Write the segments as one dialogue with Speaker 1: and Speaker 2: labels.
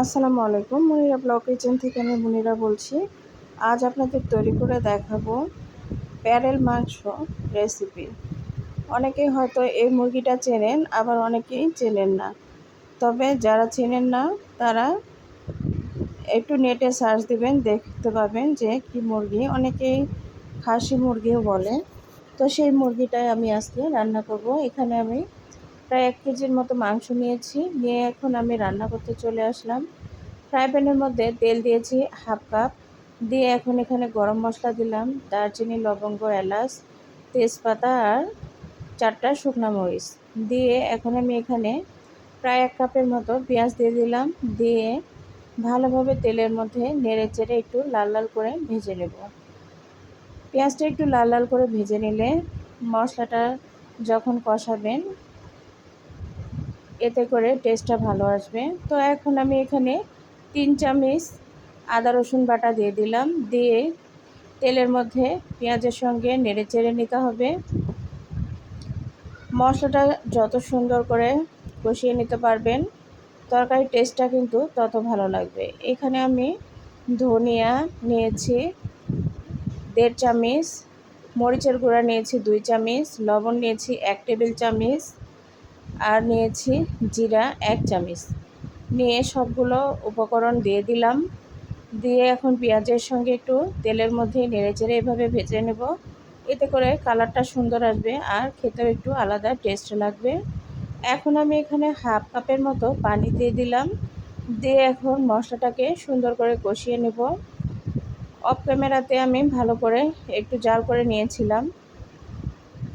Speaker 1: আসসালামু আলাইকুম, মুনিরা block kitchen থেকে আমি মুনিরা বলছি। আজ আপনাদের তৈরি করে দেখাবো প্যারেল মাংস রেসিপি। অনেকেই হয়তো এই মুরগিটা চেনেন, আবার অনেকেই চেনেন না। তবে যারা চেনেন না, তারা একটু নেটে সার্চ দিবেন, দেখতে পাবেন যে কি মুরগি। অনেকেই খাসি মুরগিও বলে। তো সেই মুরগিটাই আমি আজকে রান্না করব। এখানে আমি প্রায় এক কেজির মতো মাংস নিয়েছি। নিয়ে এখন আমি রান্না করতে চলে আসলাম। ফ্রাই প্যানের মধ্যে তেল দিয়েছি হাফ কাপ। দিয়ে এখন এখানে গরম মশলা দিলাম, দারচিনি, লবঙ্গ, এলাচ, তেজপাতা আর চারটা শুকনো মরিচ। দিয়ে এখন আমি এখানে প্রায় এক কাপের মতো পেঁয়াজ দিয়ে দিলাম। দিয়ে ভালোভাবে তেলের মধ্যে নেড়ে চেড়ে একটু লাল লাল করে ভেজে নেব। পেঁয়াজটা একটু লাল লাল করে ভেজে নিলে মশলাটা যখন কষাবেন এতে করে টেস্টটা ভালো আসবে। তো এখন আমি এখানে তিন চামচ আদা, রসুন বাটা দিয়ে দিলাম। দিয়ে তেলের মধ্যে পেঁয়াজের সঙ্গে নেড়ে চেড়ে নিতে হবে। মশলাটা যত সুন্দর করে কষিয়ে নিতে পারবেন, তরকারির টেস্টটা কিন্তু তত ভালো লাগবে। এখানে আমি ধনিয়া নিয়েছি দেড় চামচ, মরিচের গুঁড়া নিয়েছি দুই চামচ, লবণ নিয়েছি এক টেবিল চামচ আর নিয়েছি জিরা এক চামচ। নিয়ে সবগুলো উপকরণ দিয়ে দিলাম। দিয়ে এখন পেঁয়াজের সঙ্গে একটু তেলের মধ্যে নেড়ে চেড়ে এভাবে ভেজে নেব। এতে করে কালারটা সুন্দর আসবে আর খেতেও একটু আলাদা টেস্ট লাগবে। এখন আমি এখানে হাফ কাপের মতো পানি দিয়ে দিলাম। দিয়ে এখন মশলাটাকে সুন্দর করে কষিয়ে নেব। অফ ক্যামেরাতে আমি ভালো করে একটু জাল করে নিয়েছিলাম।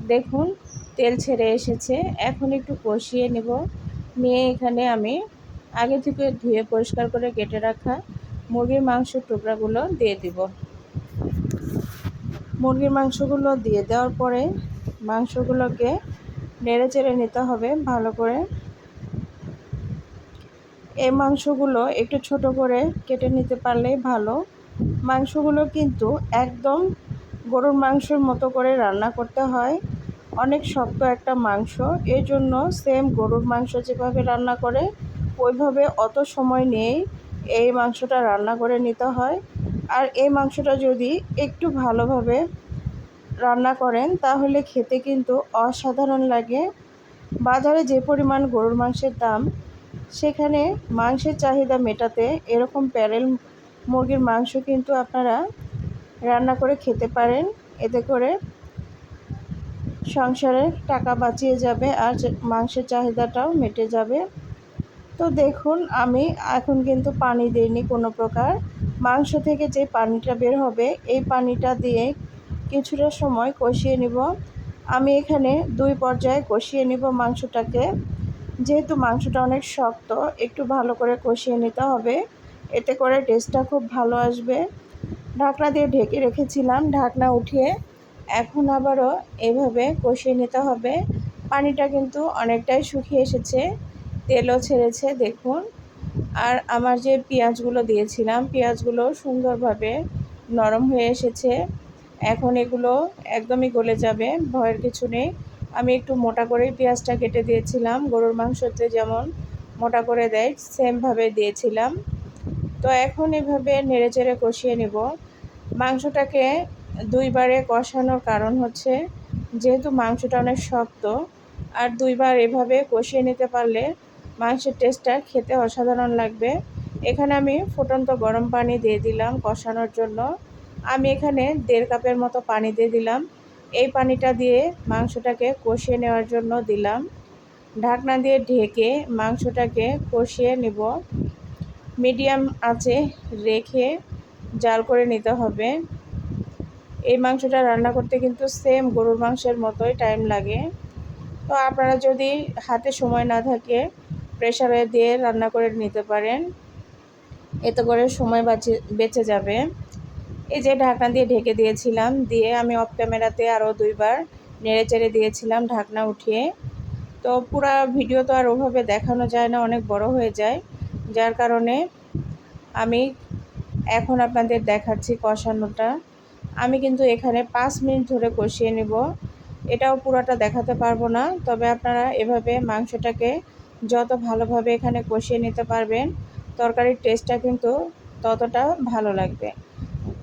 Speaker 1: দেখুন তেল ছেড়ে এসেছে। এখন একটু কষিয়ে নেব। নিয়ে এখানে আমি আগে থেকে ধুয়ে পরিষ্কার করে কেটে রাখা মুরগির মাংসের টুকরাগুলো দিয়ে দিব। মুরগির মাংসগুলো দিয়ে দেওয়ার পরে মাংসগুলোকে নেড়ে চেড়ে নিতে হবে ভালো করে। এই মাংসগুলো একটু ছোট করে কেটে নিতে পারলেই ভালো। মাংসগুলো কিন্তু একদম গরুর মাংসের মতো করে রান্না করতে হয়। অনেক শক্ত একটা মাংস। এর জন্য সেম গরুর মাংস যেভাবে রান্না করে, ওইভাবে অত সময় নেই এই মাংসটা রান্না করে নিতে হয়। আর এই মাংসটা যদি একটু ভালোভাবে রান্না করেন, তাহলে খেতে কিন্তু অসাধারণ লাগে। বাজারে যে পরিমাণ গরুর মাংসের দাম, সেখানে মাংসের চাহিদা মেটাতে এরকম প্যারেল মুরগির মাংস কিন্তু আপনারা রান্না করে খেতে পারেন। এতে করে সংসারে টাকা বাঁচিয়ে যাবে আর মাংসের চাহিদাটাও মেটে যাবে। তো দেখুন, আমি এখন কিন্তু পানি দিইনি কোনো প্রকার। মাংস থেকে যে পানিটা বের হবে, এই পানিটা দিয়ে কিছুটা সময় কষিয়ে নিব। আমি এখানে দুই পর্যায়ে কষিয়ে নিব মাংসটাকে। যেহেতু মাংসটা অনেক শক্ত, একটু ভালো করে কষিয়ে নিতে হবে। এতে করে টেস্টটা খুব ভালো আসবে। ঢাকনা দিয়ে ঢেকে রেখেছিলাম, ঢাকনা উঠিয়ে এখন আবারও এভাবে কষিয়ে নিতে হবে। পানিটা কিন্তু অনেকটাই শুকিয়ে এসেছে, তেলও ছেড়েছে, দেখুন। আর আমার যে পেঁয়াজগুলো দিয়েছিলাম, পেঁয়াজগুলো সুন্দরভাবে নরম হয়ে এসেছে। এখন এগুলো একদমই গলে যাবে, ভয়ের কিছু নেই। আমি একটু মোটা করেই পেঁয়াজটা কেটে দিয়েছিলাম, গরুর মাংসতে যেমন মোটা করে দেয়, সেমভাবে দিয়েছিলাম। তো এখন এভাবে নেড়ে চেড়ে কষিয়ে নেব। মাংসটাকে দুইবারে কষানোর কারণ হচ্ছে যেহেতু মাংসটা অনেক শক্ত, আর দুইবার এভাবে কষিয়ে নিতে পারলে মাংসের টেস্টটা খেতে অসাধারণ লাগবে। এখানে আমি ফুটন্ত গরম পানি দিয়ে দিলাম কষানোর জন্য। আমি এখানে দেড় কাপের মতো পানি দিয়ে দিলাম। এই পানিটা দিয়ে মাংসটাকে কষিয়ে নেওয়ার জন্য দিলাম। ঢাকনা দিয়ে ঢেকে মাংসটাকে কষিয়ে নেব। মিডিয়াম আঁচে রেখে জাল করে নিতে হবে। এই মাংসটা রান্না করতে কিন্তু সেম গরুর মাংসের মতোই টাইম লাগে। তো আপনারা যদি হাতে সময় না থাকে প্রেশারে দিয়ে রান্না করে নিতে পারেন। এতে করে সময় বাঁচে, বেঁচে যাবে। এই যে ঢাকনা দিয়ে ঢেকে দিয়েছিলাম, দিয়ে আমি অফ ক্যামেরাতে আরও দুইবার নেড়ে চেড়ে দিয়েছিলাম ঢাকনা উঠিয়ে। তো পুরা ভিডিও তো আর ওভাবে দেখানো যায় না, অনেক বড় হয়ে যায়। যার কারণে আমি এখন আপনাদের দেখাচ্ছি কষানোটা। আমি কিন্তু এখানে পাঁচ মিনিট ধরে কষিয়ে নেব। এটাও পুরোটা দেখাতে পারব না, তবে আপনারা এভাবে মাংসটাকে যত ভালোভাবে এখানে কষিয়ে নিতে পারবেন, তরকারির টেস্টটা কিন্তু ততটা ভালো লাগবে।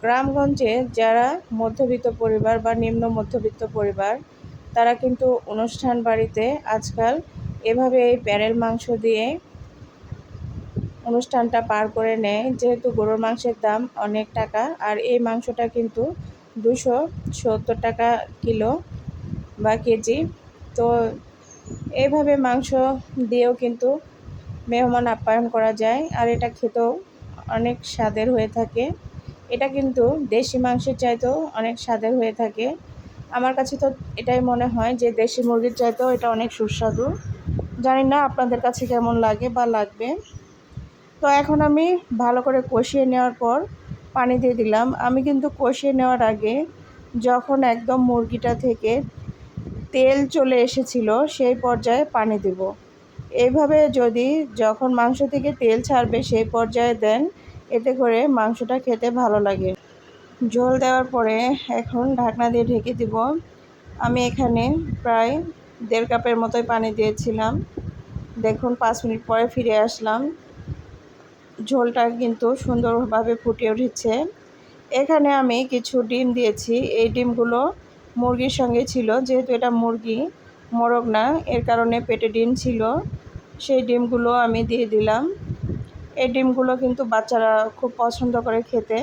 Speaker 1: গ্রামগঞ্জে যারা মধ্যবিত্ত পরিবার বা নিম্ন মধ্যবিত্ত পরিবার, তারা কিন্তু অনুষ্ঠান বাড়িতে আজকাল এভাবে এই প্যারেল মাংস দিয়ে অনুষ্ঠানটা পার করে নেয়। যেহেতু গরুর মাংসের দাম অনেক টাকা, আর এই মাংসটা কিন্তু দুশো সত্তর টাকা কিলো বা কেজি। তো এইভাবে মাংস দিয়েও কিন্তু মেহমান আপ্যায়ন করা যায়, আর এটা খেতেও অনেক স্বাদের হয়ে থাকে। এটা কিন্তু দেশি মাংসের চাইতেও অনেক স্বাদের হয়ে থাকে। আমার কাছে তো এটাই মনে হয় যে দেশি মুরগির চাইতেও এটা অনেক সুস্বাদু। জানি না আপনাদের কাছে কেমন লাগে বা লাগবে। তো এখন আমি ভালো করে কষিয়ে নেওয়ার পর পানি দিয়ে দিলাম। আমি কিন্তু কষিয়ে নেওয়ার আগে যখন একদম মুরগিটা থেকে তেল চলে এসেছিল, সেই পর্যায়ে পানি দেব। এইভাবে যদি যখন মাংস থেকে তেল ছাড়বে, সেই পর্যায়ে দেন, এতে করে মাংসটা খেতে ভালো লাগে। ঝোল দেওয়ার পরে এখন ঢাকনা দিয়ে ঢেকে দিব। আমি এখানে প্রায় দেড় কাপের মতোই পানি দিয়েছিলাম। দেখুন, পাঁচ মিনিট পরে ফিরে আসলাম। ঝোলটা কিন্তু সুন্দরভাবে ফুটে উঠেছে। এখানে আমি কিছু ডিম দিয়েছি। এই ডিমগুলো মুরগির সঙ্গে ছিল, যেহেতু এটা মুরগি, মোরগ না, এর কারণে পেটে ডিম ছিল। সেই ডিমগুলো আমি দিয়ে দিলাম। এই ডিমগুলো কিন্তু বাচ্চারা খুব পছন্দ করে খেতে।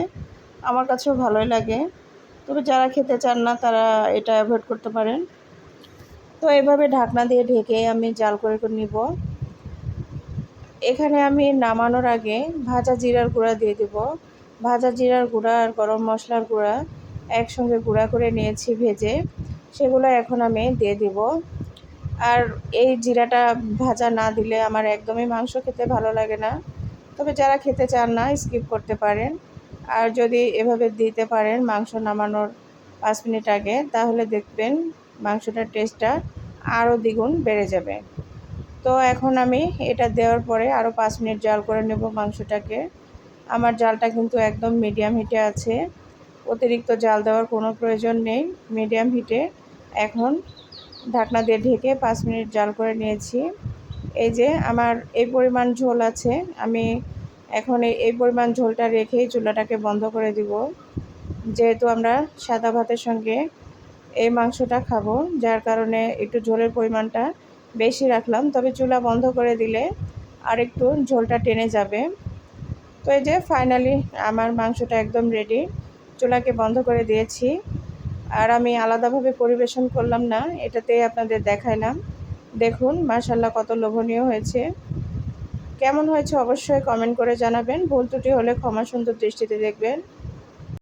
Speaker 1: আমার কাছেও ভালোই লাগে। তবে যারা খেতে চান না, তারা এটা অ্যাভয়েড করতে পারেন। তো এভাবে ঢাকনা দিয়ে ঢেকে আমি জাল করে নিব। এখানে আমি নামানোর আগে ভাজা জিরার গুঁড়া দিয়ে দেব। ভাজা জিরার গুঁড়া আর গরম মশলার গুঁড়া একসঙ্গে গুঁড়া করে নিয়েছি ভেজে। সেগুলো এখন আমি দিয়ে দিব। আর এই জিরাটা ভাজা না দিলে আমার একদমই মাংস খেতে ভালো লাগে না। তবে যারা খেতে চান না, স্কিপ করতে পারেন। আর যদি এভাবে দিতে পারেন মাংস নামানোর পাঁচ মিনিট আগে, তাহলে দেখবেন মাংসটার টেস্টটা আরও দ্বিগুণ বেড়ে যাবে। তো এখন আমি এটা দেওয়ার পরে আরও পাঁচ মিনিট জাল করে নেব মাংসটাকে। আমার জালটা কিন্তু একদম মিডিয়াম হিটে আছে। অতিরিক্ত জাল দেওয়ার কোনো প্রয়োজন নেই। মিডিয়াম হিটে এখন ঢাকনা দিয়ে ঢেকে পাঁচ মিনিট জাল করে নিয়েছি। এই যে আমার এই পরিমাণ ঝোল আছে, আমি এখন এই পরিমাণ ঝোলটা রেখেই চুলাটাকে বন্ধ করে দিব। যেহেতু আমরা সাদা ভাতের সঙ্গে এই মাংসটা খাব, যার কারণে একটু ঝোলের পরিমাণটা বেশি রাখলাম, তবে চুলা বন্ধ করে দিলে আর একটু ঝোলটা টেনে যাবে। তো এই যে ফাইনালি আমার মাংসটা একদম রেডি চুলাকে বন্ধ করে দিয়েছি। আর আমি আলাদাভাবে পরিবেশন করলাম না, এটাতেই আপনাদের দেখাইলাম। দেখুন মার্শাল্লাহ কত লোভনীয় হয়েছে। কেমন হয়েছে অবশ্যই কমেন্ট করে জানাবেন। ভুল ত্রুটি হলে ক্ষমা সুন্দর দৃষ্টিতে দেখবেন।